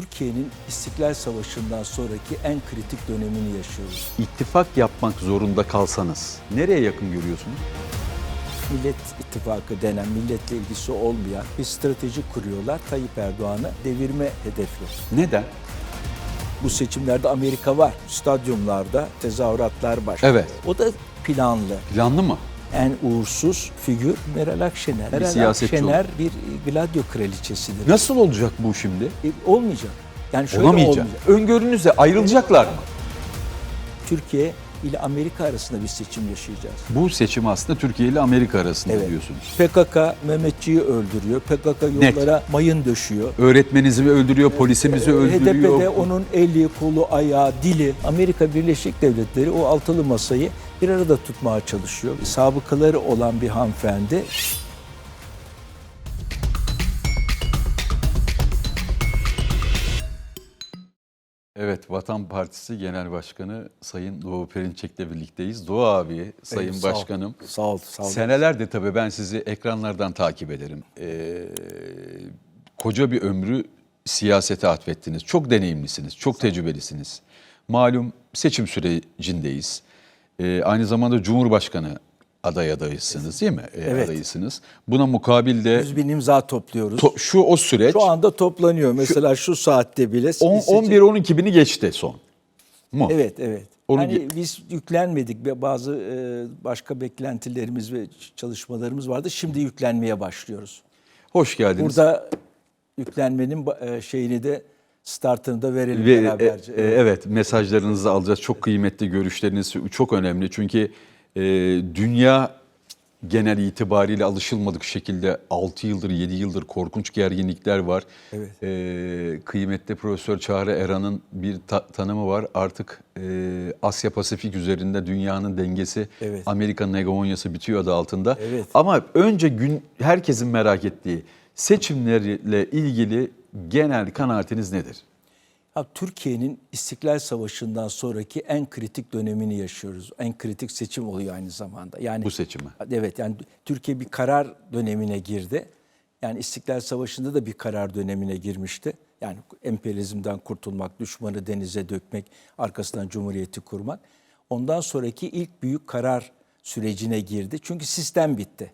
Türkiye'nin İstiklal Savaşı'ndan sonraki en kritik dönemini yaşıyoruz. İttifak yapmak zorunda kalsanız nereye yakın görüyorsunuz? Millet İttifakı denen milletle ilgisi olmayan bir strateji kuruyorlar. Tayyip Erdoğan'ı devirme hedefli. Neden? Bu seçimlerde Amerika var. Stadyumlarda tezahüratlar başlıyor. Evet. O da planlı. Planlı mı? En uğursuz figür Meral Akşener. Meral siyasetçi Akşener bir Gladio kraliçesidir. Nasıl olacak bu şimdi? E, olmayacak. Yani şöyle Olamayacak. olmayacak. Öngörünüzle ayrılacaklar mı? Türkiye ile Amerika arasında bir seçim yaşayacağız. Bu seçim aslında Türkiye ile Amerika arasında Evet. diyorsunuz. PKK Mehmetçiği öldürüyor. PKK Net. yollara mayın döşüyor. Öğretmeninizi öldürüyor, polisimizi öldürüyor. HDP'de onun eli, kolu, ayağı, dili. Amerika Birleşik Devletleri o altılı masayı bir arada tutmaya çalışıyor. Sabıkaları olan bir hanımefendi Evet, Vatan Partisi Genel Başkanı Sayın Doğu Perinçek'le birlikteyiz. Doğu abi, Sayın Sağ ol. Başkanım. Sağ ol, sağ ol. Senelerdir tabii ben sizi ekranlardan takip ederim. Ee, koca bir ömrü siyasete atfettiniz. Çok deneyimlisiniz, çok tecrübelisiniz. Malum seçim sürecindeyiz. Ee, aynı zamanda Cumhurbaşkanı aday adayısınız değil mi? Ee, Evet. Adayısınız. Buna mukabil de 100 bin imza topluyoruz. to- şu o süreç Şu anda toplanıyor. Mesela şu, saatte bile. on- seçim- 11-12 bini geçti son. Mu? Evet, evet. Onu hani biz yüklenmedik ve bazı e, başka beklentilerimiz ve çalışmalarımız vardı. Şimdi yüklenmeye başlıyoruz. Hoş geldiniz. Burada yüklenmenin e, şeyini de startını da verelim Ve, beraberce. e, e, evet mesajlarınızı alacağız. Çok kıymetli görüşleriniz çok önemli. Çünkü e, dünya genel itibariyle alışılmadık şekilde 6 yıldır 7 yıldır korkunç gerginlikler var. Evet. E, kıymetli Profesör Çağrı Eran'ın bir ta- tanımı var. Artık e, Asya Pasifik üzerinde dünyanın dengesi Evet. Amerika'nın hegemonyası bitiyor adı altında. Evet. Ama önce gün herkesin merak ettiği seçimlerle ilgili genel kanaatiniz nedir? Türkiye'nin İstiklal Savaşı'ndan sonraki en kritik dönemini yaşıyoruz. En kritik seçim oluyor aynı zamanda. Yani Bu seçimi. Evet yani Türkiye bir karar dönemine girdi. Yani İstiklal Savaşı'nda da bir karar dönemine girmişti. Yani emperyalizmden kurtulmak, düşmanı denize dökmek, arkasından cumhuriyeti kurmak. Ondan sonraki ilk büyük karar sürecine girdi. Çünkü sistem bitti.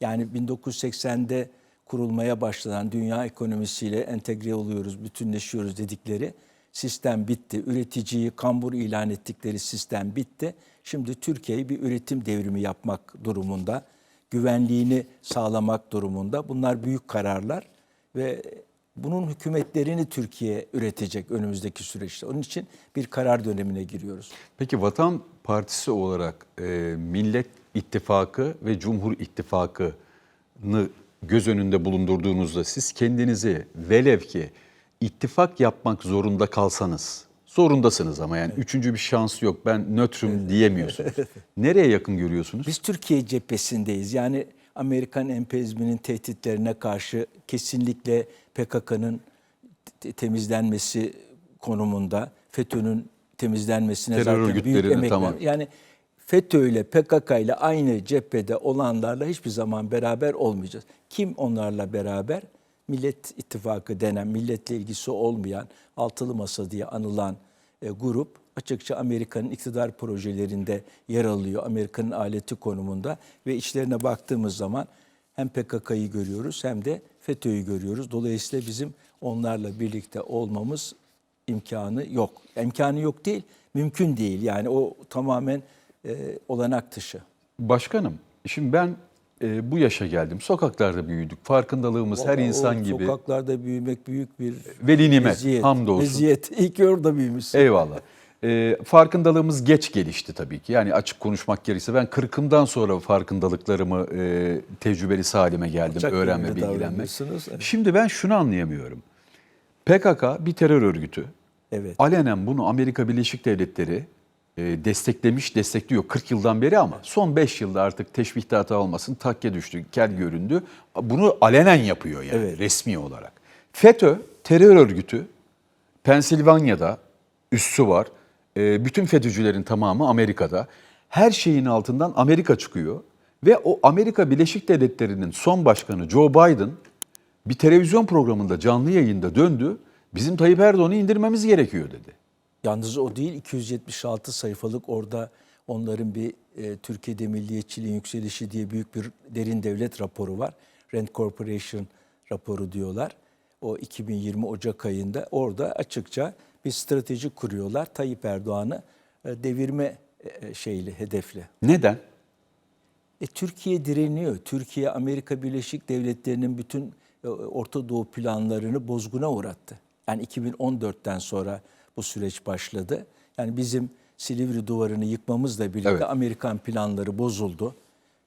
Yani 1980'de kurulmaya başlanan dünya ekonomisiyle entegre oluyoruz, bütünleşiyoruz dedikleri sistem bitti. Üreticiyi kambur ilan ettikleri sistem bitti. Şimdi Türkiye'yi bir üretim devrimi yapmak durumunda, güvenliğini sağlamak durumunda. Bunlar büyük kararlar ve bunun hükümetlerini Türkiye üretecek önümüzdeki süreçte. Onun için bir karar dönemine giriyoruz. Peki Vatan Partisi olarak e, Millet İttifakı ve Cumhur İttifakı'nı göz önünde bulundurduğunuzda siz kendinizi velev ki ittifak yapmak zorunda kalsanız, zorundasınız ama yani üçüncü bir şans yok ben nötrüm diyemiyorsunuz. Nereye yakın görüyorsunuz? Biz Türkiye cephesindeyiz. Yani Amerikan emperyalizminin tehditlerine karşı kesinlikle PKK'nın te- temizlenmesi konumunda, FETÖ'nün temizlenmesine Terör zaten büyük örgütlerine, emek tamam. Yani FETÖ ile PKK ile aynı cephede olanlarla hiçbir zaman beraber olmayacağız. Kim onlarla beraber? Millet İttifakı denen, milletle ilgisi olmayan, altılı masa diye anılan e, grup açıkça Amerika'nın iktidar projelerinde yer alıyor. Amerika'nın aleti konumunda ve içlerine baktığımız zaman hem PKK'yı görüyoruz hem de FETÖ'yü görüyoruz. Dolayısıyla bizim onlarla birlikte olmamız imkanı yok. İmkanı yok değil, mümkün değil. Yani o tamamen e, olanak dışı. Başkanım, şimdi ben e, bu yaşa geldim. Sokaklarda büyüdük. Farkındalığımız her Vallahi o insan gibi. Sokaklarda büyümek büyük bir Veli nimet, eziyet. hamdolsun. Eziyet. İyi ki orada büyümüşsün. Eyvallah. Ee, farkındalığımız geç gelişti tabii ki. Yani açık konuşmak gerekirse ben kırkımdan sonra farkındalıklarımı e, tecrübeli halime geldim. Alçak öğrenme, bilgilenme. Evet. Şimdi ben şunu anlayamıyorum. PKK bir terör örgütü. Evet. Alenen bunu Amerika Birleşik Devletleri e, desteklemiş, destekliyor 40 yıldan beri ama son 5 yılda artık teşbihte hata olmasın takke düştü, kel göründü. Bunu alenen yapıyor yani Evet. resmi olarak. FETÖ terör örgütü Pensilvanya'da üssü var. E, bütün FETÖ'cülerin tamamı Amerika'da. Her şeyin altından Amerika çıkıyor. Ve o Amerika Birleşik Devletleri'nin son başkanı Joe Biden bir televizyon programında canlı yayında döndü Bizim Tayyip Erdoğan'ı indirmemiz gerekiyor dedi. Yalnız o değil 276 sayfalık orada onların bir e, Türkiye'de milliyetçiliğin yükselişi diye büyük bir derin devlet raporu var. Rand Corporation raporu diyorlar. O 2020 Ocak ayında orada açıkça bir strateji kuruyorlar. Tayyip Erdoğan'ı e, devirme e, şeyli hedefli. Neden? E, Türkiye direniyor. Türkiye Amerika Birleşik Devletleri'nin bütün e, Orta Doğu planlarını bozguna uğrattı. Yani 2014'ten sonra bu süreç başladı. Yani bizim Silivri duvarını yıkmamızla birlikte Evet. Amerikan planları bozuldu.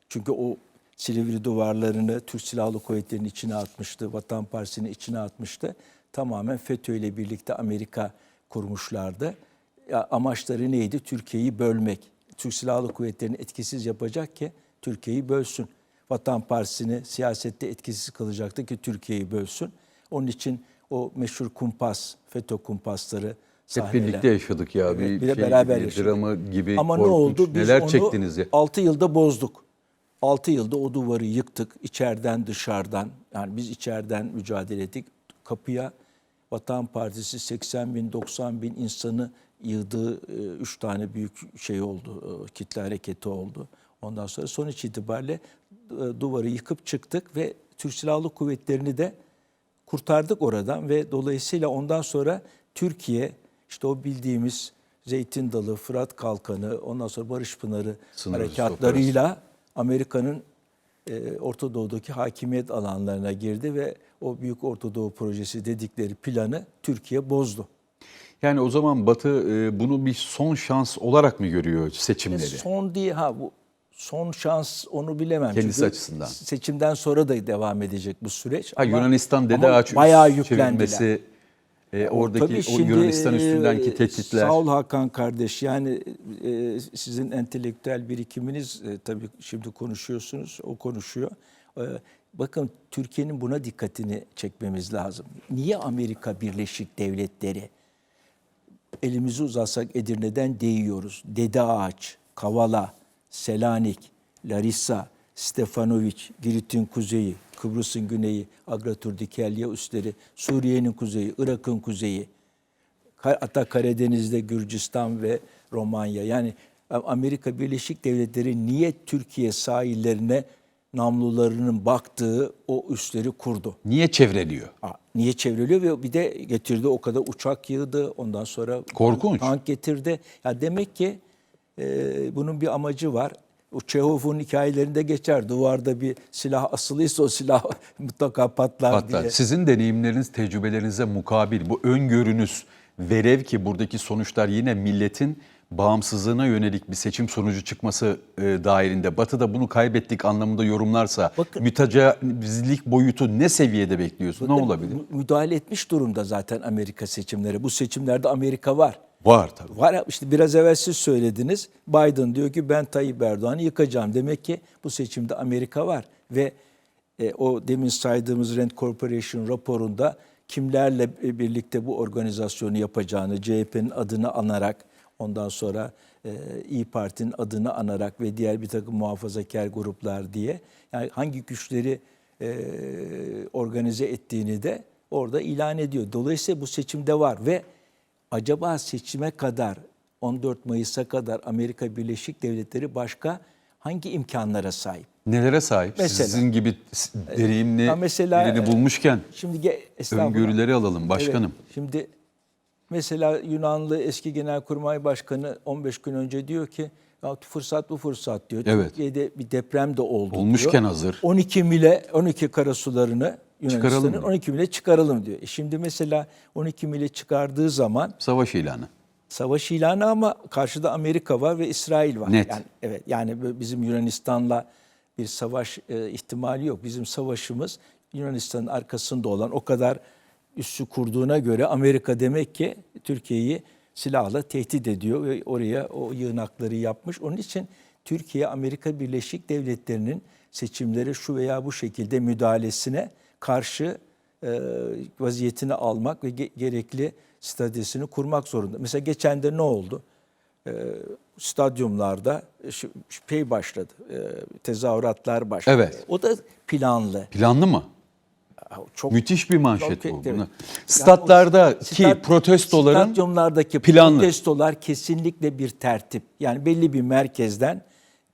Çünkü o Silivri duvarlarını Türk Silahlı Kuvvetleri'nin içine atmıştı, Vatan Partisi'nin içine atmıştı. Tamamen FETÖ ile birlikte Amerika kurmuşlardı. Ya amaçları neydi? Türkiye'yi bölmek. Türk Silahlı Kuvvetleri'ni etkisiz yapacak ki Türkiye'yi bölsün. Vatan Partisi'ni siyasette etkisiz kılacaktı ki Türkiye'yi bölsün. Onun için o meşhur kumpas, FETÖ kumpasları Hep sahneler. birlikte yaşadık ya. Evet, bir, bir de şey beraber gibi, yaşadık. drama gibi Ama korkunç. ne oldu? Biz Neler onu çektiniz ya? 6 yılda bozduk. 6 yılda o duvarı yıktık. içeriden dışarıdan. Yani biz içeriden mücadele ettik. Kapıya Vatan Partisi 80 bin 90 bin insanı yığdığı 3 tane büyük şey oldu. e, Kitle hareketi oldu. Ondan sonra sonuç itibariyle e, duvarı yıkıp çıktık ve Türk Silahlı Kuvvetleri'ni de kurtardık oradan ve dolayısıyla ondan sonra Türkiye işte o bildiğimiz Zeytin Dalı, Fırat Kalkanı, ondan sonra Barış Pınarı Sınır harekatlarıyla Amerika'nın e, Orta Doğu'daki hakimiyet alanlarına girdi ve o Büyük Orta Doğu Projesi dedikleri planı Türkiye bozdu. Yani o zaman Batı e, bunu bir son şans olarak mı görüyor seçimleri? Son diye ha bu son şans onu bilemem. Kendisi Çünkü açısından. Seçimden sonra da devam edecek bu süreç. Ha, Ama- Yunanistan Dede Ağaç bayağı yüklendiler. E, O oradaki tabii o şimdi, Yunanistan üstündeki e, tehditler. Sağ ol Hakan kardeş. Yani e, sizin entelektüel birikiminiz e, tabii şimdi konuşuyorsunuz, o konuşuyor. E, bakın Türkiye'nin buna dikkatini çekmemiz lazım. Niye Amerika Birleşik Devletleri elimizi uzatsak Edirne'den değiyoruz. Dede Ağaç, Kavala, Selanik, Larissa, Stefanoviç, Girit'in kuzeyi, Kıbrıs'ın güneyi, Agratur Dikelya üstleri, Suriye'nin kuzeyi, Irak'ın kuzeyi, hatta Karadeniz'de Gürcistan ve Romanya. Yani Amerika Birleşik Devletleri niye Türkiye sahillerine namlularının baktığı o üsleri kurdu? Niye çevreliyor? Aa, Niye çevriliyor ve bir de getirdi o kadar uçak yığdı ondan sonra Korkunç. tank getirdi. Ya demek ki e, bunun bir amacı var. O Çehov'un hikayelerinde geçer. Duvarda bir silah asılıysa o silah mutlaka patlar, Hatta diye. sizin deneyimleriniz, tecrübelerinize mukabil bu öngörünüz verev ki buradaki sonuçlar yine milletin bağımsızlığına yönelik bir seçim sonucu çıkması e, dahilinde Batı'da bunu kaybettik anlamında yorumlarsa Bakın- mütecavizlik boyutu ne seviyede bekliyorsun? ne olabilir? mü- Müdahale etmiş durumda zaten Amerika seçimleri. Bu seçimlerde Amerika var. Var tabii. Var işte biraz evvel siz söylediniz. Biden diyor ki ben Tayyip Erdoğan'ı yıkacağım. Demek ki bu seçimde Amerika var ve e, o demin saydığımız Rand Corporation raporunda kimlerle e, birlikte bu organizasyonu yapacağını CHP'nin adını anarak ondan sonra e, İyi Parti'nin adını anarak ve diğer bir takım muhafazakar gruplar diye yani hangi güçleri e, organize ettiğini de orada ilan ediyor. Dolayısıyla bu seçimde var ve acaba seçime kadar 14 Mayıs'a kadar Amerika Birleşik Devletleri başka hangi imkanlara sahip? Nelere sahip? Mesela- Sizin gibi deneyimli mesela, birini e, bulmuşken Şimdi öngörüleri alalım başkanım. Evet, şimdi mesela Yunanlı eski Genelkurmay Başkanı 15 gün önce diyor ki ya fırsat bu fırsat diyor. Evet. Türkiye'de bir deprem de oldu Olmuşken diyor. hazır. 12 mile 12 karasularını Yunanistan'ın mı? 12 mile çıkaralım diyor. E şimdi mesela 12 mile çıkardığı zaman Savaş ilanı. savaş ilanı ama karşıda Amerika var ve İsrail var. Net. Yani evet yani bizim Yunanistan'la bir savaş e, ihtimali yok. Bizim savaşımız Yunanistan'ın arkasında olan o kadar üssü kurduğuna göre Amerika demek ki Türkiye'yi silahla tehdit ediyor ve oraya o yığınakları yapmış. Onun için Türkiye Amerika Birleşik Devletleri'nin seçimlere şu veya bu şekilde müdahalesine karşı e, vaziyetini almak ve ge- gerekli stratejisini kurmak zorunda. Mesela geçen de ne oldu? E, stadyumlarda şey başladı, e, tezahüratlar başladı. Evet. O da planlı. Planlı mı? çok Müthiş bir manşet çok- bu. evet. Yani Statlardaki o stat- protestoların stadyumlardaki planlı. protestolar kesinlikle bir tertip. Yani belli bir merkezden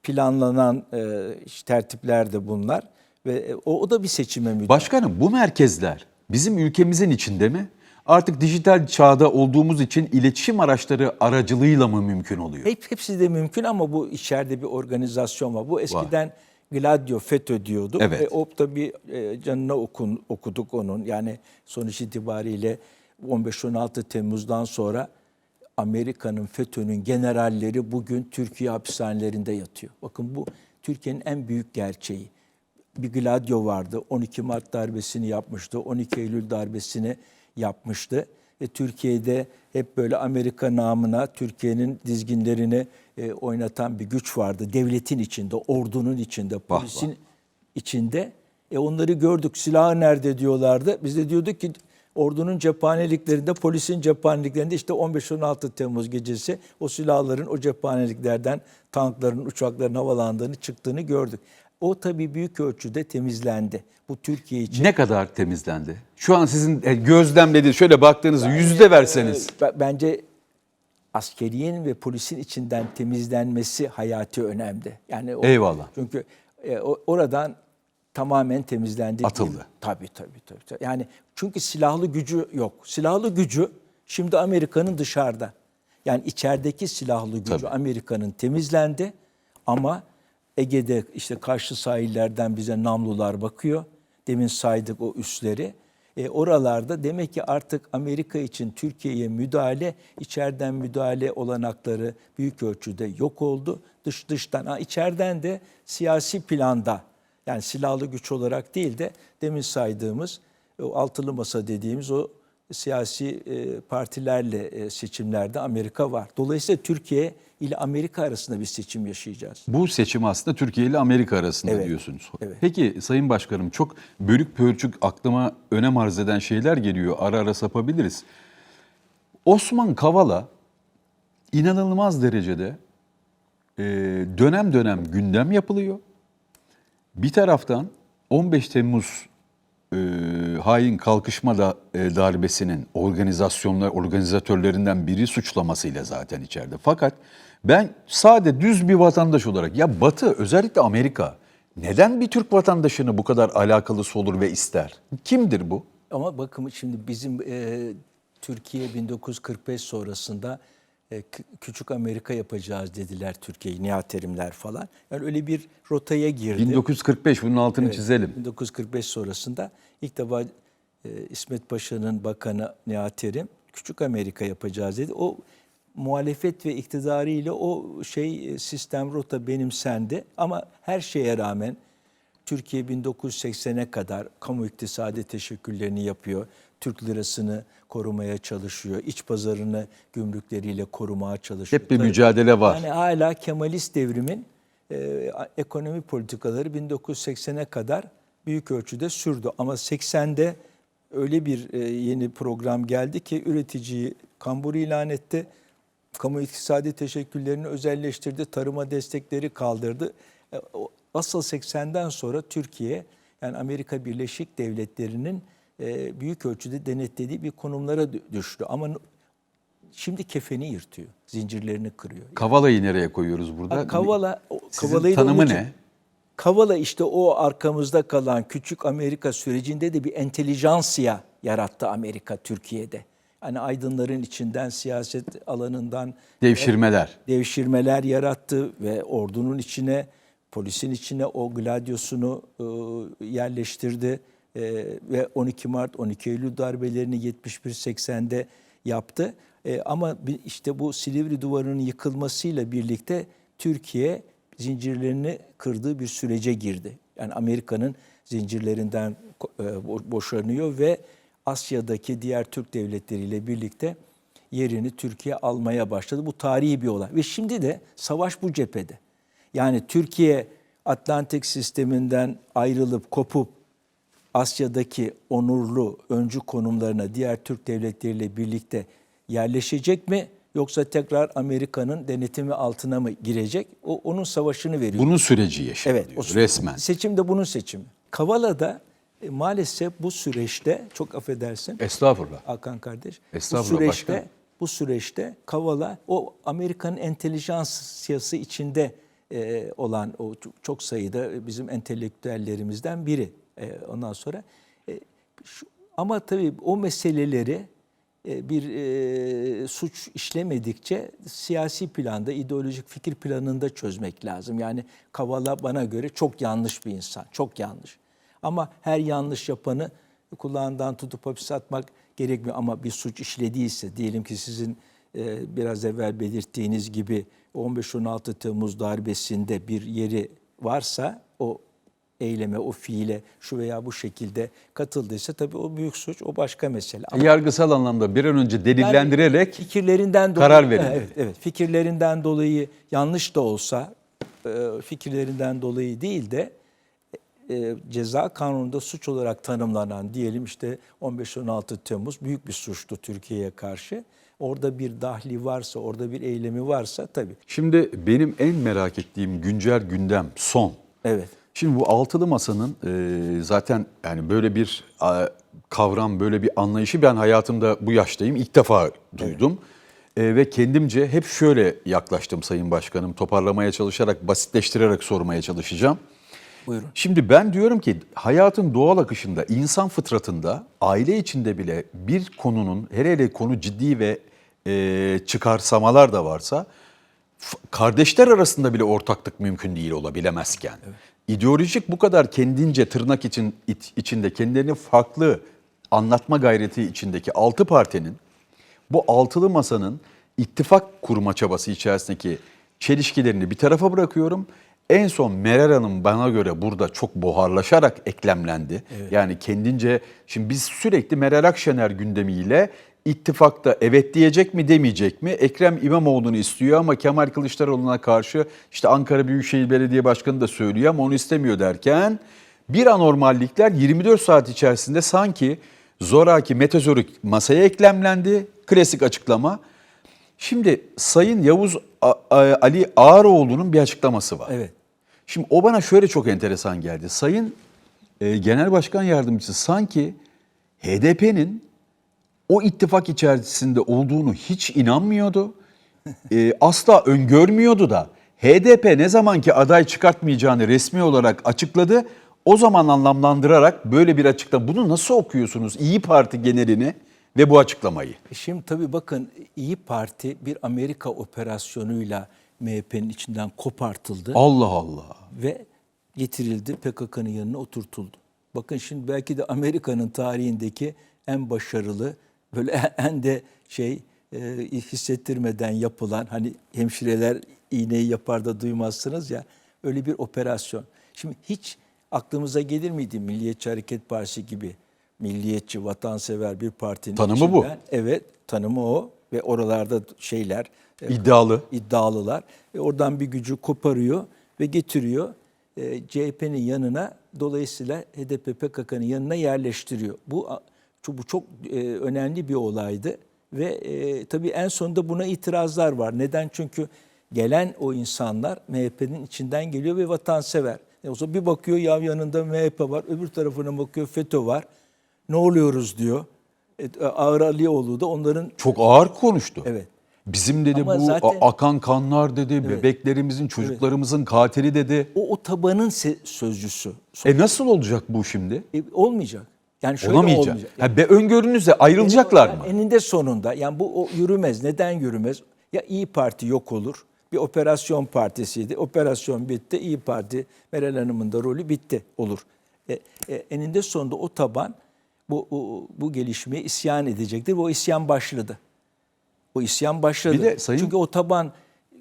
planlanan e, tertipler de bunlar ve e, o, o da bir seçime müdahale. Başkanım bu merkezler bizim ülkemizin içinde mi? Artık dijital çağda olduğumuz için iletişim araçları aracılığıyla mı mümkün oluyor? Hep, hepsi de mümkün ama bu içeride bir organizasyon var. Bu eskiden Gladio FETÖ diyorduk. Evet. Ve o da bir e, canına okun, okuduk onun. Yani sonuç itibariyle 15-16 Temmuz'dan sonra Amerika'nın FETÖ'nün generalleri bugün Türkiye hapishanelerinde yatıyor. Bakın bu Türkiye'nin en büyük gerçeği. Bir Gladio vardı. 12 Mart darbesini yapmıştı. 12 Eylül darbesini yapmıştı. Ve Türkiye'de hep böyle Amerika namına Türkiye'nin dizginlerini e, oynatan bir güç vardı. Devletin içinde, ordunun içinde, polisin içinde. E onları gördük. Silahı nerede diyorlardı. Biz de diyorduk ki ordunun cephaneliklerinde, polisin cephaneliklerinde işte 15-16 Temmuz gecesi o silahların o cephaneliklerden tankların, uçakların havalandığını, çıktığını gördük. O tabii büyük ölçüde temizlendi. Bu Türkiye için. Ne kadar temizlendi? Şu an sizin e, gözlemlediğiniz şöyle baktığınız yüzde verseniz. B- Bence askeriyenin ve polisin içinden temizlenmesi hayati önemli. Yani o, Eyvallah. Çünkü e, oradan tamamen temizlendi. Atıldı. Tabii, tabii tabii. Yani çünkü silahlı gücü yok. Silahlı gücü şimdi Amerika'nın dışarıda. Yani içerideki silahlı gücü. Amerika'nın temizlendi ama Ege'de işte karşı sahillerden bize namlular bakıyor. Demin saydık o üsleri. E, oralarda demek ki artık Amerika için Türkiye'ye müdahale, içeriden müdahale olanakları büyük ölçüde yok oldu. Dış dıştan, ha, içeriden de siyasi planda yani silahlı güç olarak değil de demin saydığımız o altılı masa dediğimiz o siyasi e, partilerle e, seçimlerde Amerika var. Dolayısıyla Türkiye ile Amerika arasında bir seçim yaşayacağız. Bu seçim aslında Türkiye ile Amerika arasında Evet, diyorsunuz. evet. Peki Sayın Başkanım çok bölük pörçük aklıma önem arz eden şeyler geliyor. Ara ara sapabiliriz. Osman Kavala inanılmaz derecede e, dönem dönem gündem yapılıyor. Bir taraftan 15 Temmuz e, hain kalkışma da, e, darbesinin organizasyonlar organizatörlerinden biri suçlamasıyla zaten içeride. Fakat ben sade düz bir vatandaş olarak ya Batı özellikle Amerika neden bir Türk vatandaşını bu kadar alakalısı olur ve ister? Kimdir bu? Ama bakın şimdi bizim e, Türkiye 1945 sonrasında küçük Amerika yapacağız dediler Türkiye'yi Nihat Terimler falan. Yani öyle bir rotaya girdi. 1945 bunun altını Evet, çizelim. 1945 sonrasında ilk defa e, İsmet Paşa'nın bakanı Nihat Terim küçük Amerika yapacağız dedi. O muhalefet ve iktidarı ile o şey e, sistem rota benimsendi ama her şeye rağmen Türkiye 1980'e kadar kamu iktisadi teşekkürlerini yapıyor. Türk lirasını korumaya çalışıyor. İç pazarını gümrükleriyle korumaya çalışıyor. Hep bir Tabii- mücadele var. yani hala Kemalist devrimin e, ekonomi politikaları 1980'e kadar büyük ölçüde sürdü. Ama 80'de öyle bir e, yeni program geldi ki üreticiyi kambur ilan etti. Kamu iktisadi teşekkürlerini özelleştirdi. Tarıma destekleri kaldırdı. E, Asıl 80'den sonra Türkiye yani Amerika Birleşik Devletleri'nin e, büyük ölçüde denetlediği bir konumlara dü- düştü. Ama şimdi kefeni yırtıyor. Zincirlerini kırıyor. Kavala'yı nereye koyuyoruz burada? Ha, Kavala, Kavala'yı tanımı ne? Kavala işte o arkamızda kalan küçük Amerika sürecinde de bir entelijansiya yarattı Amerika Türkiye'de. Hani aydınların içinden siyaset alanından Devşirmeler. devşirmeler yarattı ve ordunun içine, polisin içine o gladyosunu e, yerleştirdi E, ve 12 Mart, 12 Eylül darbelerini 71-80'de yaptı. E, ama işte bu Silivri Duvarı'nın yıkılmasıyla birlikte Türkiye zincirlerini kırdığı bir sürece girdi. Yani Amerika'nın zincirlerinden e, bo- boşanıyor ve Asya'daki diğer Türk devletleriyle birlikte yerini Türkiye almaya başladı. Bu tarihi bir olay. Ve şimdi de savaş bu cephede. Yani Türkiye Atlantik sisteminden ayrılıp kopup Asya'daki onurlu öncü konumlarına diğer Türk devletleriyle birlikte yerleşecek mi? Yoksa tekrar Amerika'nın denetimi altına mı girecek? O onun savaşını veriyor. Bunun süreci yaşanıyor Evet, o resmen. Seçim de bunun seçimi. Kavala'da e, maalesef bu süreçte çok affedersin Estağfurullah. Hakan kardeş. Bu Estağfurullah süreçte başkanım. bu süreçte Kavala o Amerikan entelijansiyası içinde e, olan o çok sayıda bizim entelektüellerimizden biri. E, ondan sonra e, şu, ama tabii o meseleleri e, bir e, suç işlemedikçe siyasi planda, ideolojik fikir planında çözmek lazım. Yani Kavala bana göre çok yanlış bir insan, çok yanlış. Ama her yanlış yapanı kulağından tutup hapise atmak gerekmiyor. Ama bir suç işlediyse, diyelim ki sizin e, biraz evvel belirttiğiniz gibi 15-16 Temmuz darbesinde bir yeri varsa o eyleme, o fiile şu veya bu şekilde katıldıysa tabii o büyük suç, o başka mesele. Ama Yargısal anlamda bir an önce delillendirerek fikirlerinden dolayı, karar verin. Evet, evet. Fikirlerinden dolayı yanlış da olsa e, fikirlerinden dolayı değil de e, ceza kanununda suç olarak tanımlanan diyelim işte 15-16 Temmuz büyük bir suçtu Türkiye'ye karşı. Orada bir dahli varsa, orada bir eylemi varsa tabii. Şimdi benim en merak ettiğim güncel gündem son. Evet. Şimdi bu altılı masanın e, zaten yani böyle bir kavram, böyle bir anlayışı ben hayatımda bu yaştayım ilk defa duydum. E, ve kendimce hep şöyle yaklaştım Sayın Başkanım, toparlamaya çalışarak, basitleştirerek sormaya çalışacağım. Buyurun. Şimdi ben diyorum ki hayatın doğal akışında, insan fıtratında, aile içinde bile bir konunun, hele hele konu ciddi ve e, çıkarsamalar da varsa, kardeşler arasında bile ortaklık mümkün değil olabilemezken, ideolojik bu kadar kendince tırnak için içinde kendilerini farklı anlatma gayreti içindeki altı partinin bu altılı masanın ittifak kurma çabası içerisindeki çelişkilerini bir tarafa bırakıyorum. En son Meral Hanım bana göre burada çok buharlaşarak eklemlendi. Yani kendince şimdi biz sürekli Meral Akşener gündemiyle ittifakta evet diyecek mi demeyecek mi? Ekrem İmamoğlu'nu istiyor ama Kemal Kılıçdaroğlu'na karşı işte Ankara Büyükşehir Belediye Başkanı da söylüyor ama onu istemiyor derken bir anormallikler 24 saat içerisinde sanki zoraki metezorik masaya eklemlendi. Klasik açıklama. Şimdi Sayın Yavuz Ali Ağaroğlu'nun bir açıklaması var. Evet. Şimdi o bana şöyle çok enteresan geldi. Sayın e, Genel Başkan Yardımcısı sanki HDP'nin o ittifak içerisinde olduğunu hiç inanmıyordu. E, asla öngörmüyordu da HDP ne zamanki aday çıkartmayacağını resmi olarak açıkladı. O zaman anlamlandırarak böyle bir açıklama. Bunu nasıl okuyorsunuz İyi Parti genelini ve bu açıklamayı? E Şimdi tabii bakın İyi Parti bir Amerika operasyonuyla MHP'nin içinden kopartıldı. Allah Allah. ve getirildi PKK'nın yanına oturtuldu. Bakın şimdi belki de Amerika'nın tarihindeki en başarılı böyle en de şey e, hissettirmeden yapılan hani hemşireler iğneyi yapar da duymazsınız ya öyle bir operasyon. Şimdi hiç aklımıza gelir miydi Milliyetçi Hareket Partisi gibi milliyetçi, vatansever bir partinin Tanımı bu. içinden- Evet, tanımı o ve oralarda şeyler e, İddialı. iddialılar. E, oradan bir gücü koparıyor ve getiriyor. E, CHP'nin yanına dolayısıyla HDP PKK'nın yanına yerleştiriyor. Bu çok, bu çok e, önemli bir olaydı ve e, tabii en sonunda buna itirazlar var. Neden? Çünkü gelen o insanlar MHP'nin içinden geliyor ve vatansever. E, o zaman bir bakıyor ya yanında MHP var, öbür tarafına bakıyor FETÖ var. Ne oluyoruz diyor. E, Ağır Alioğlu da onların Çok ağır konuştu. Evet. Bizim dedi Ama bu zaten- akan kanlar dedi, bebeklerimizin, çocuklarımızın katili dedi. o, o tabanın sözcüsü. E nasıl olacak bu şimdi? E, olmayacak. Yani şöyle Olamayacak. olmayacak. Ha, be öngörünüzde ayrılacaklar mı? Yani eninde sonunda yani bu o yürümez. Neden yürümez? Ya İyi Parti yok olur. Bir operasyon partisiydi. Operasyon bitti. İyi Parti Meral Hanım'ın da rolü bitti olur. E, e, eninde sonunda o taban bu, bu, bu gelişmeye isyan edecektir. Ve o isyan başladı. O isyan başladı. Bir de sayın- Çünkü o taban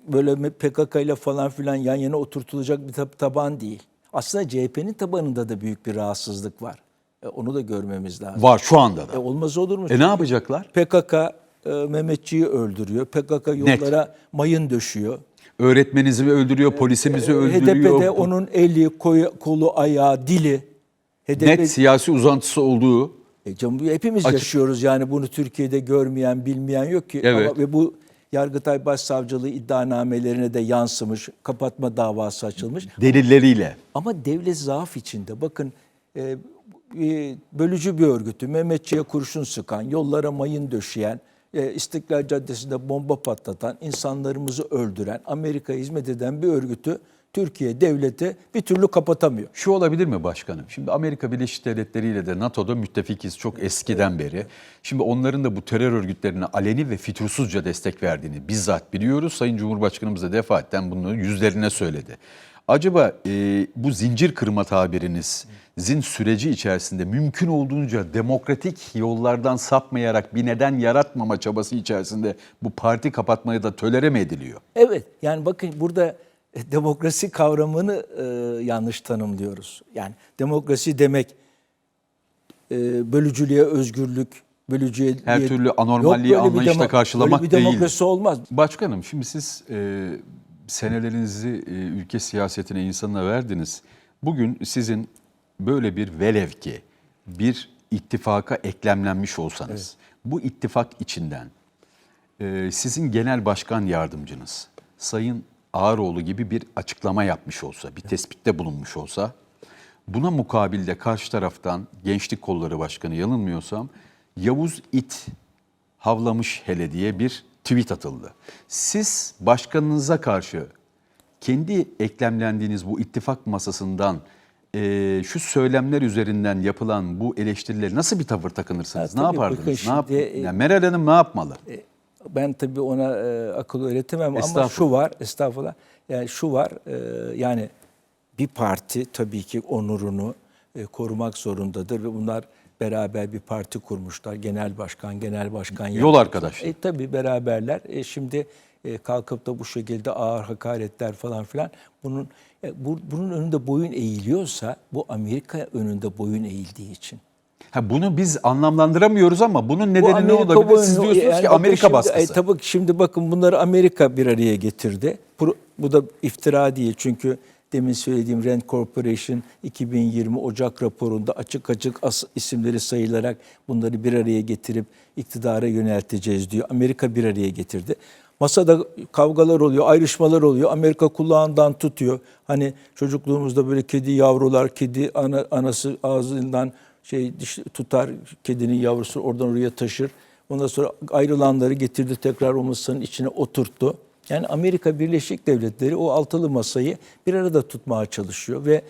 böyle PKK ile falan filan yan yana oturtulacak bir tab- taban değil. Aslında CHP'nin tabanında da büyük bir rahatsızlık var. E, onu da görmemiz lazım. Var şu anda E, da. olmaz olur mu? E ne yapacaklar? PKK e, Mehmetçiği öldürüyor. PKK yollara mayın döşüyor. Öğretmenimizi öldürüyor, polisimizi öldürüyor. HDP'de onun eli, koyu- kolu, ayağı, dili. HDP, Net siyasi uzantısı olduğu E canım, hepimiz Açık- yaşıyoruz yani bunu Türkiye'de görmeyen, bilmeyen yok ki. Evet. Ama, ve bu Yargıtay Başsavcılığı iddianamelerine de yansımış, kapatma davası açılmış. delilleriyle. Ama devlet zaaf içinde. Bakın e, bölücü bir örgütü, Mehmetçiğe kurşun sıkan, yollara mayın döşeyen, e, İstiklal Caddesi'nde bomba patlatan, insanlarımızı öldüren, Amerika'ya hizmet eden bir örgütü Türkiye devleti bir türlü kapatamıyor. Şu olabilir mi başkanım? Şimdi Amerika Birleşik Devletleri ile de NATO'da müttefikiz çok eskiden beri. Şimdi onların da bu terör örgütlerine aleni ve fütursuzca destek verdiğini bizzat biliyoruz. Sayın Cumhurbaşkanımız da defaatten bunu yüzlerine söyledi. Acaba e, bu zincir kırma tabirinizin süreci içerisinde mümkün olduğunca demokratik yollardan sapmayarak bir neden yaratmama çabası içerisinde bu parti kapatmaya da tölere mi ediliyor? Evet yani bakın burada demokrasi kavramını e, yanlış tanımlıyoruz. Yani demokrasi demek e, bölücülüğe özgürlük, bölücüye Her türlü anormalliği Yok anlayışla karşılamak böyle bir demokrasi değildir. olmaz. Başkanım şimdi siz e, senelerinizi e, ülke siyasetine, insanına verdiniz. Bugün sizin böyle bir velev ki bir ittifaka eklemlenmiş olsanız, bu ittifak içinden e, sizin genel başkan yardımcınız Sayın Ağaroğlu gibi bir açıklama yapmış olsa, bir tespitte bulunmuş olsa, buna mukabilde karşı taraftan Gençlik Kolları Başkanı yanılmıyorsam Yavuz İt havlamış hele diye bir tweet atıldı. Siz başkanınıza karşı kendi eklemlendiğiniz bu ittifak masasından e, şu söylemler üzerinden yapılan bu eleştirileri nasıl bir tavır takınırsınız? Ha, ne yapardınız? ne yap şimdi, e, yani Meral Hanım ne yapmalı? Ben tabii ona e, akıl öğretemem ama şu var, estağfurullah. Yani şu var, e, yani bir parti tabii ki onurunu e, korumak zorundadır ve bunlar beraber bir parti kurmuşlar. Genel başkan, genel başkan. Yol yardımcısı. arkadaşlığı. E, tabii beraberler. E, şimdi e, kalkıp da bu şekilde ağır hakaretler falan filan bunun e, bu, bunun önünde boyun eğiliyorsa bu Amerika önünde boyun eğildiği için. Ha, bunu biz anlamlandıramıyoruz ama bunun Bu nedeni ne Amerika olabilir? Siz diyorsunuz yani ki Amerika şimdi, baskısı. e, tabii şimdi bakın bunları Amerika bir araya getirdi. Bu, bu da iftira değil çünkü demin söylediğim Rand Corporation 2020 Ocak raporunda açık açık as, isimleri sayılarak bunları bir araya getirip iktidara yönelteceğiz diyor. Amerika bir araya getirdi. Masada kavgalar oluyor, ayrışmalar oluyor. Amerika kulağından tutuyor. Hani çocukluğumuzda böyle kedi yavrular, kedi ana, anası ağzından şey diş tutar kedinin yavrusu oradan oraya taşır. Ondan sonra ayrılanları getirdi tekrar o masanın içine oturttu. Yani Amerika Birleşik Devletleri o altılı masayı bir arada tutmaya çalışıyor ve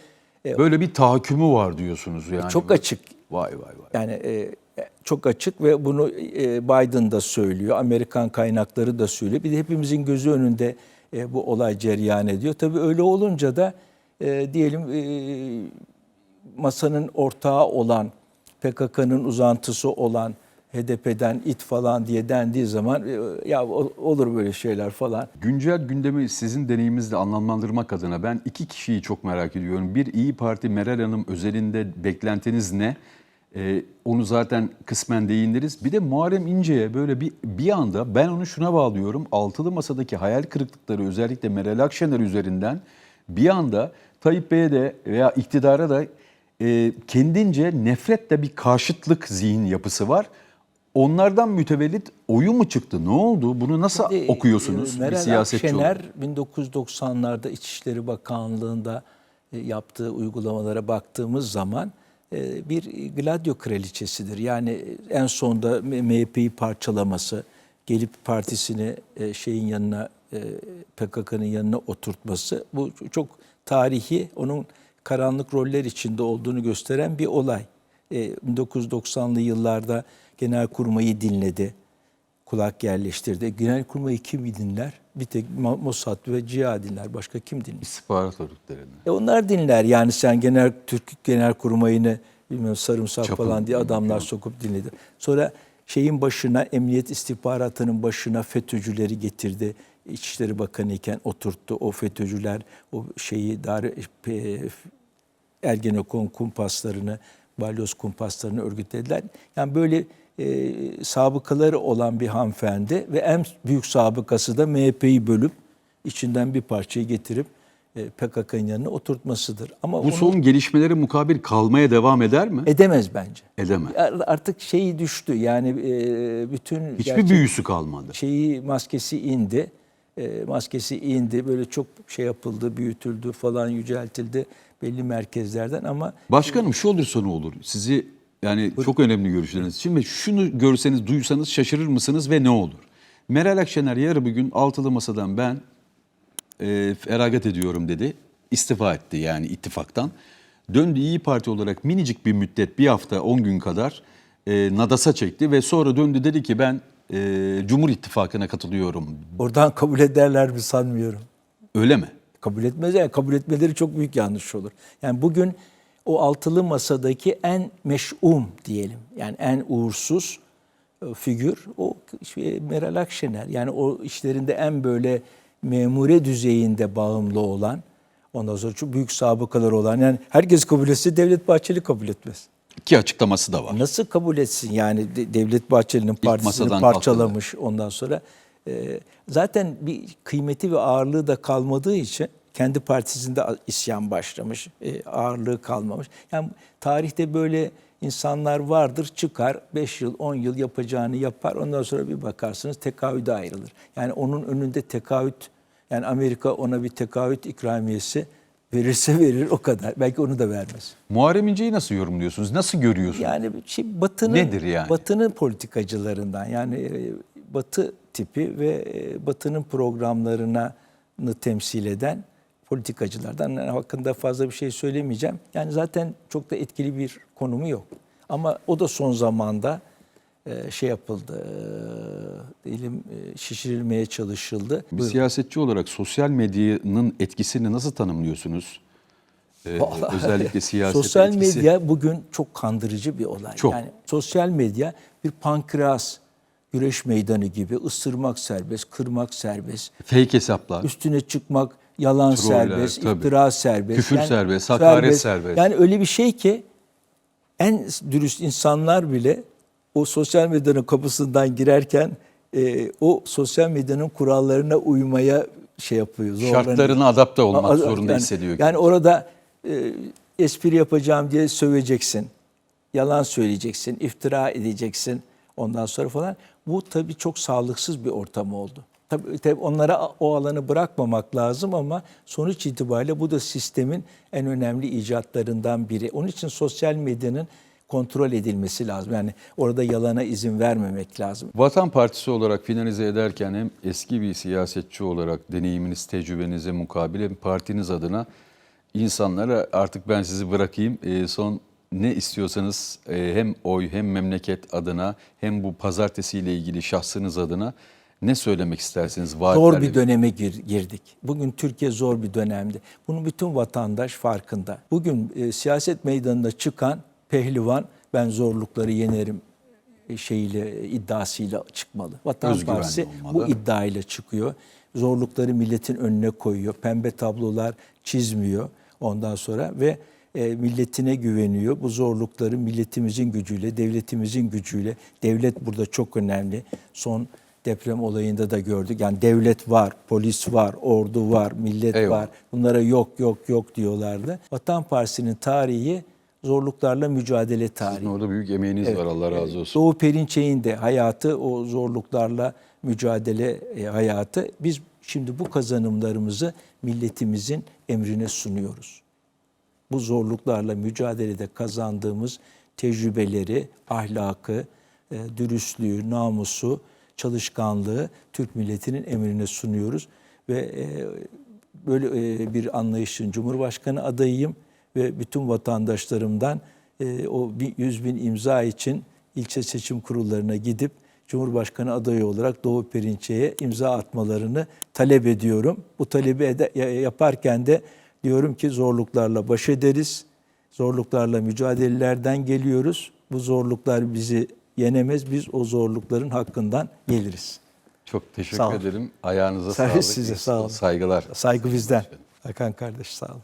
Böyle bir tahakkümü var diyorsunuz yani. çok açık. Vay vay vay. Yani e, çok açık ve bunu e, Biden da söylüyor, Amerikan kaynakları da söylüyor. Bir de hepimizin gözü önünde e, bu olay cereyan ediyor. Tabii öyle olunca da e, diyelim e, masanın ortağı olan, PKK'nın uzantısı olan HDP'den it falan diye dendiği zaman e, ya olur böyle şeyler falan. Güncel gündemi sizin deneyiminizle anlamlandırmak adına ben iki kişiyi çok merak ediyorum. Bir İyi Parti Meral Hanım özelinde beklentiniz ne? Ee, onu zaten kısmen değindiniz. Bir de Muharrem İnce'ye böyle bir bir anda ben onu şuna bağlıyorum. Altılı masadaki hayal kırıklıkları özellikle Meral Akşener üzerinden bir anda Tayyip Bey'e de veya iktidara da e, kendince nefretle bir karşıtlık zihin yapısı var. Onlardan mütevellit oyu mu çıktı? Ne oldu? Bunu nasıl Şimdi, okuyorsunuz e, bir Meral siyasetçi Akşener olarak? 1990'larda İçişleri Bakanlığı'nda e, yaptığı uygulamalara baktığımız zaman e, bir Gladio kraliçesidir. Yani en sonda MHP'yi parçalaması, gelip partisini şeyin yanına PKK'nın yanına oturtması bu çok tarihi onun karanlık roller içinde olduğunu gösteren bir olay. E, 1990'lı yıllarda Genelkurmay'ı dinledi kulak yerleştirdi. Genelkurmay'ı kim dinler? Bir tek Mo- Mossad ve CIA dinler. Başka kim dinler? İstihbarat örgütlerinde. E onlar dinler. Yani sen genel Türk Genelkurmay'ını bilmem sarımsak Çapın. falan diye adamlar sokup dinledi. Sonra şeyin başına emniyet istihbaratının başına FETÖ'cüleri getirdi. İçişleri Bakanı iken oturttu. O FETÖ'cüler o şeyi dar e, Ergenekon kumpaslarını, balyoz kumpaslarını örgütlediler. Yani böyle e, sabıkaları olan bir hanımefendi ve en büyük sabıkası da MHP'yi bölüp içinden bir parçayı getirip e, PKK'nın yanına oturtmasıdır. Ama Bu onu son gelişmeleri mukabil kalmaya devam eder mi? edemez bence. Edemez. Artık şeyi düştü yani e, bütün Hiçbir büyüsü kalmadı. şeyi maskesi indi. E, maskesi indi. Böyle çok şey yapıldı, büyütüldü falan, yüceltildi belli merkezlerden ama Başkanım şu olursa ne olur? Sizi yani çok önemli görüşleriniz. Şimdi şunu görseniz, duysanız şaşırır mısınız ve ne olur? Meral Akşener yarı bugün altılı masadan ben e, feragat ediyorum dedi. İstifa etti yani ittifaktan. Döndü İyi Parti olarak minicik bir müddet bir hafta 10 gün kadar e, nadasa çekti ve sonra döndü dedi ki ben e, Cumhur İttifakı'na katılıyorum. oradan kabul ederler mi sanmıyorum. Öyle mi? Kabul etmez yani kabul etmeleri çok büyük yanlış olur. Yani bugün o altılı masadaki en meş'um diyelim yani en uğursuz e, figür o şey, Meral Akşener. Yani o işlerinde en böyle memure düzeyinde bağımlı olan ondan sonra çok büyük sabıkaları olan yani herkes kabul etse Devlet Bahçeli kabul etmez. Ki açıklaması da var. Nasıl kabul etsin yani De- Devlet Bahçeli'nin partisini parçalamış ondan sonra. e, zaten bir kıymeti ve ağırlığı da kalmadığı için kendi partisinde isyan başlamış, e, ağırlığı kalmamış. Yani tarihte böyle insanlar vardır çıkar 5 yıl 10 yıl yapacağını yapar ondan sonra bir bakarsınız tekahüde ayrılır. Yani onun önünde tekahüt yani Amerika ona bir tekahüt ikramiyesi verirse verir o kadar. Belki onu da vermez. Muharrem İnce'yi nasıl yorumluyorsunuz? Nasıl görüyorsunuz? Yani şey Batı'nın Nedir yani? Batı'nın politikacılarından yani e, Batı tipi ve e, Batı'nın programlarına temsil eden politikacılardan yani hakkında fazla bir şey söylemeyeceğim. Yani zaten çok da etkili bir konumu yok. Ama o da son zamanda şey yapıldı, e, diyelim e, şişirilmeye çalışıldı. Bir siyasetçi olarak sosyal medyanın etkisini nasıl tanımlıyorsunuz? Ee, Vallahi özellikle siyaset Sosyal etkisi. medya bugün çok kandırıcı bir olay. Çok. Yani sosyal medya bir pankreas güreş meydanı gibi ısırmak serbest, kırmak serbest, Fake hesaplar. üstüne çıkmak yalan Troller, serbest, tabii. iftira serbest. Küfür serbest, hakaret serbest. Yani öyle bir şey ki en dürüst insanlar bile o sosyal medyanın kapısından girerken e, o sosyal medyanın kurallarına uymaya şey yapıyor. zorlanıyor. Şartlarına adapte olmak A- zorunda yani- hissediyor. Yani orada e, espri yapacağım diye söveceksin. Yalan söyleyeceksin, iftira edeceksin ondan sonra falan. Bu tabii çok sağlıksız bir ortam oldu. Tabii, tabii onlara o alanı bırakmamak lazım ama sonuç itibariyle bu da sistemin en önemli icatlarından biri. Onun için sosyal medyanın kontrol edilmesi lazım. Yani orada yalana izin vermemek lazım. Vatan Partisi olarak finalize ederken hem eski bir siyasetçi olarak deneyiminiz, tecrübenize mukabil hem partiniz adına insanlara artık ben sizi bırakayım. E, son ne istiyorsanız e, hem oy hem memleket adına hem bu pazartesiyle ilgili şahsınız adına ne söylemek istersiniz? Zor Vaatlerle bir döneme gir- girdik. Bugün Türkiye zor bir dönemde. Bunu bütün vatandaş farkında. Bugün e, siyaset meydanına çıkan pehlivan ben zorlukları yenerim e, şeyiyle e, iddiasıyla çıkmalı. Vatan Partisi bu iddiayla çıkıyor. Zorlukları milletin önüne koyuyor. Pembe tablolar çizmiyor ondan sonra ve e, milletine güveniyor. Bu zorlukları milletimizin gücüyle, devletimizin gücüyle, devlet burada çok önemli. Son deprem olayında da gördük. Yani devlet var, polis var, ordu var, millet Eyvallah. var. Bunlara yok yok yok diyorlardı. Vatan Partisi'nin tarihi zorluklarla mücadele tarihi. Sizin orada büyük emeğiniz var Allah razı olsun. Doğu Perinçek'in de hayatı o zorluklarla mücadele e, hayatı. Biz şimdi bu kazanımlarımızı milletimizin emrine sunuyoruz. Bu zorluklarla mücadelede kazandığımız tecrübeleri, ahlakı, e, dürüstlüğü, namusu, çalışkanlığı Türk milletinin emrine sunuyoruz ve e, böyle bir anlayışın Cumhurbaşkanı adayıyım ve bütün vatandaşlarımdan e, o bir 100 bin imza için ilçe seçim kurullarına gidip Cumhurbaşkanı adayı olarak Doğu Perinçek'e imza atmalarını talep ediyorum. Bu talebi yaparken de diyorum ki zorluklarla baş ederiz. Zorluklarla mücadelelerden geliyoruz. Bu zorluklar bizi yenemez. Biz o zorlukların hakkından geliriz. Çok teşekkür Sağ olun. ederim. Ayağınıza Sağ- sağlık. size sağ olun. Saygılar. Saygı bizden. Hakan kardeş sağ olun.